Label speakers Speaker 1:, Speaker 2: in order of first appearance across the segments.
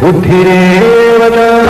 Speaker 1: बुद्धिरेव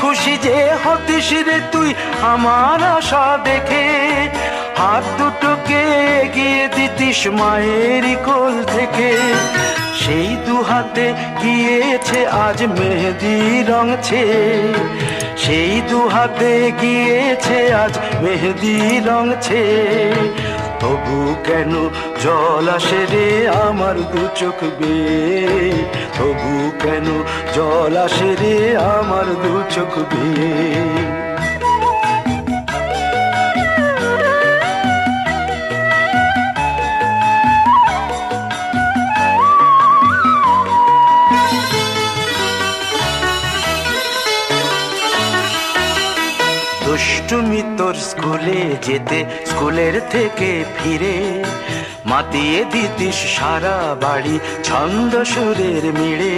Speaker 2: খুশি যে হতিস রে তুই আমার আশা দেখে। হাত দুটোকে গিয়ে দিতিস মায়ের কোল থেকে। সেই দু হাতে গিয়েছে আজ মেহেদি রংছে সেই দু হাতে গিয়েছে আজ মেহেদি রংছে তবু কেন জল আসে রে আমার দু চোখ বেয়ে? তবু কেন জল আসে রে আমার দু চোখ বেয়ে দুষ্টুমি তোর স্কুলে যেতে, স্কুলের থেকে ফিরে মাতিয়ে দিতিস সারা বাড়ি ছন্দ সুরের মিড়ে।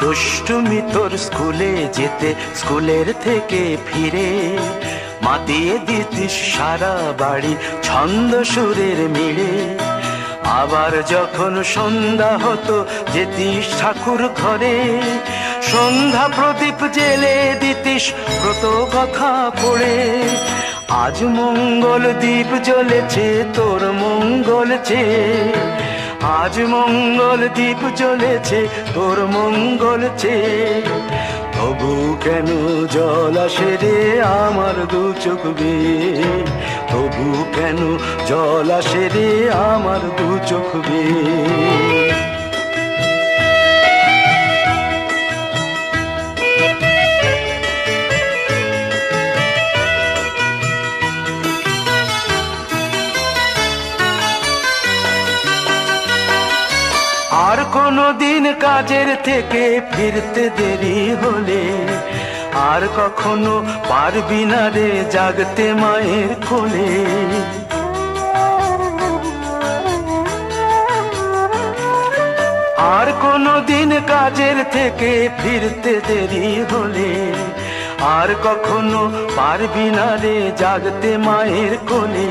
Speaker 2: দুষ্টুমি তোর স্কুলে যেতে, স্কুলের থেকে ফিরে। মাতিয়ে দিতিস সারা বাড়ি ছন্দ সুরের মিড়ে। আবার যখন সন্ধ্যা হতো, যেতিস ঠাকুর ঘরে সন্ধ্যা প্রদীপ জেলে দিতিস, ব্রত কথা পড়ে। আজ মঙ্গল দ্বীপ জ্বলেছে, তোর মঙ্গল চেয়ে। আজ মঙ্গল দ্বীপ জ্বলেছে, তোর মঙ্গল চেয়ে। তবু কেন জল আসে রে আমার দু চোখ তবু কেন জল আসে রে আমার দু চোখ বেয়ে? কাজের থেকে ফিরতে দেরি হলে আর কখনো পারবি না রে জাগতে মায়ের কোলে। আর কোনো দিন কাজের থেকে ফিরতে দেরি হলে আর কখনো পারবি না রে জাগতে মায়ের কোলে।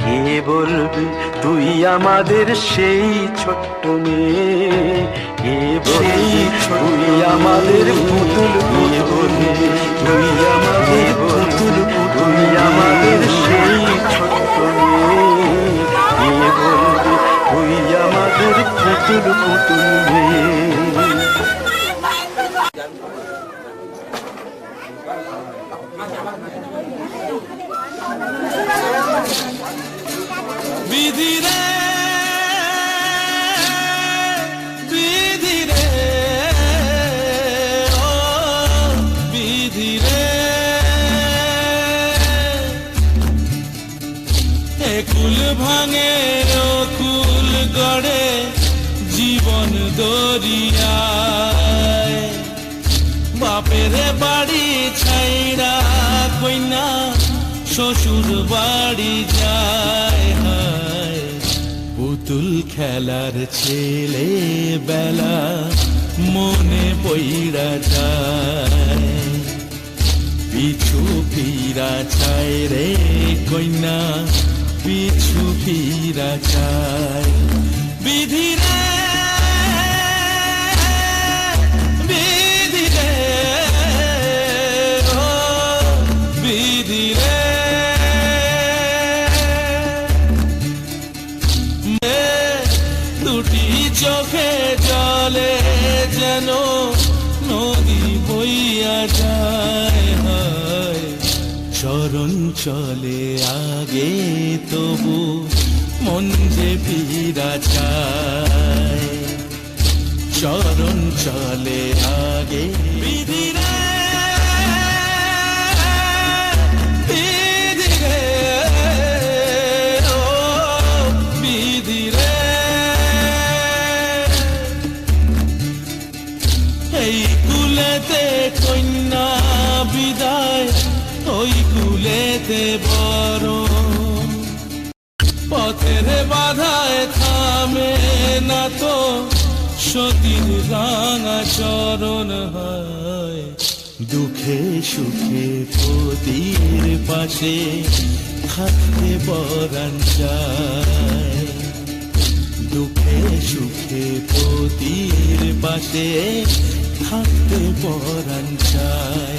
Speaker 2: কে বলবি? তুই আমাদের সেই ছোট্ট মেয়ে। কে বলবি? তুই আমাদের পুতুল কে বলবি? তুই আমাদের পুতুল তুই আমাদের সেই ছোট্ট মেয়ে। কে বলবি? তুই আমাদের পুতুল পুতুল মেয়ে।
Speaker 3: বিধি রে বিধি রে ও বিধি রে একুল ভাঙে ও কুল গড়ে জীবন বাড়ি কইনা, শ্বশুর বাড়ি যায় পুতুল খেলার ছেলে বেলা মনে পইরা যায়। পিছু ফিরা চায় রে কইনা, পিছু ফিরা চায়। বিধি চরণ চলে আগে তবু মন যে ভিড়া চায়। চরণ চলে আগে তো সতীর রাঙা চরণ হয়। দুঃখে সুখে পতির পাশে থাকতে পরাণ চায়। দুঃখে সুখে পতির পাশে থাকতে পরাণ চায়।